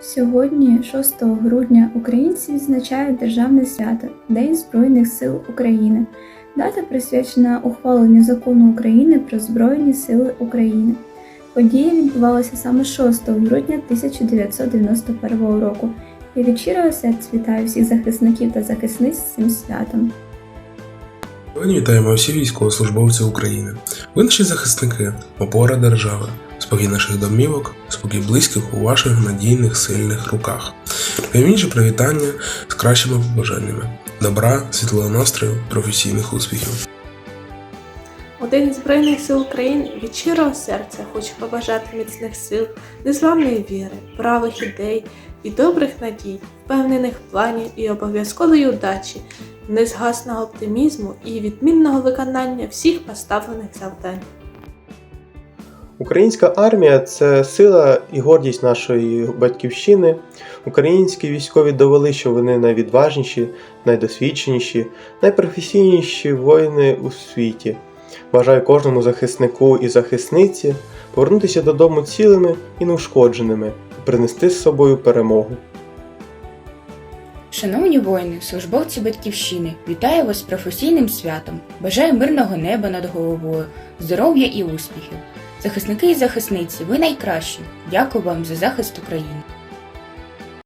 Сьогодні, 6 грудня, українці відзначають Державне свято День Збройних сил України. Дата присвячена ухваленню закону України про Збройні Сили України. Подія відбувалася саме 6 грудня 1991 року. Я від щирого вітаю всіх захисників та захисниць цим святом. Сьогодні вітаємо всіх військовослужбовців України. Ви наші захисники, опора держави, спокій наших домівок, спокій близьких у ваших надійних сильних руках. Найбільше привітання з кращими побажаннями, добра, світлого настрою, професійних успіхів. День Збройних сил України від щирого серця хочу побажати міцних сил, незламної віри, правих ідей і добрих надій, впевнених планів і обов'язкової удачі, незгасного оптимізму і відмінного виконання всіх поставлених завдань. Українська армія це сила і гордість нашої батьківщини. Українські військові довели, що вони найвідважніші, найдосвідченіші, найпрофесійніші воїни у світі. Бажаю кожному захиснику і захисниці повернутися додому цілими і неушкодженими і принести з собою перемогу. Шановні воїни, службовці батьківщини, вітаю вас з професійним святом. Бажаю мирного неба над головою, здоров'я і успіхів. Захисники і захисниці, ви найкращі. Дякую вам за захист України.